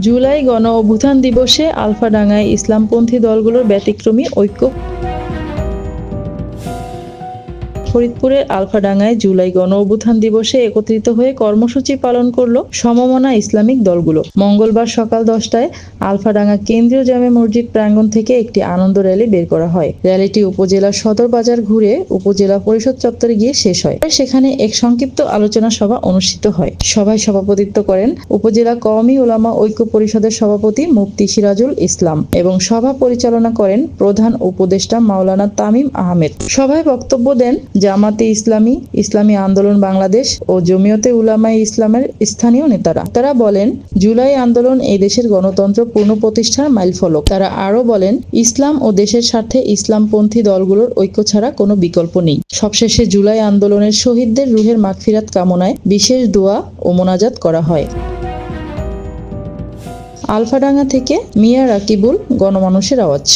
জুলাই গণ অভ্যুত্থান দিবসে আলফাডাঙ্গায় ইসলামপন্থী দলগুলোর ব্যতিক্রমী ঐক্য। ফরিদপুরের আলফাডাঙ্গায় জুলাই গণ অভ্যুত্থান দিবসে একত্রিত হয়ে কর্মসূচি পালন করল সমমনা ইসলামিক দলগুলো। মঙ্গলবার সকাল দশটায় আলফাডাঙ্গা কেন্দ্রীয় জামে মসজিদ প্রাঙ্গণ থেকে একটি আনন্দ র্যালি বের করা হয়। র্যালিটি উপজেলার সদর বাজার ঘুরে উপজেলা পরিষদ চত্বরে গিয়ে শেষ হয়। সেখানে এক সংক্ষিপ্ত আলোচনা সভা অনুষ্ঠিত হয়। সভায় সভাপতিত্ব করেন উপজেলা কওমি ওলামা ঐক্য পরিষদের সভাপতি মুফতি সিরাজুল ইসলাম এবং সভা পরিচালনা করেন প্রধান উপদেষ্টা মাওলানা তামিম আহমেদ। সভায় বক্তব্য দেন জামাতে ইসলামী ইসলামী আন্দোলন বাংলাদেশ ও জমিয়তে উলামায়ে ইসলামের স্থানীয় নেতারা। তারা বলেন, জুলাই আন্দোলন এই দেশের গণতন্ত্র পুনঃপ্রতিষ্ঠার মাইলফলক। তারা আরও বলেন, ইসলাম ও দেশের স্বার্থে ইসলামপন্থী দলগুলোর ঐক্য ছাড়া কোনো বিকল্প নেই। সবশেষে জুলাই আন্দোলনের শহীদদের রুহের মাগফিরাত কামনায় বিশেষ দোয়া ও মোনাজাত করা হয়। আলফাডাঙ্গা থেকে মিয়া রাকিবুল, গণমানুষের আওয়াজ।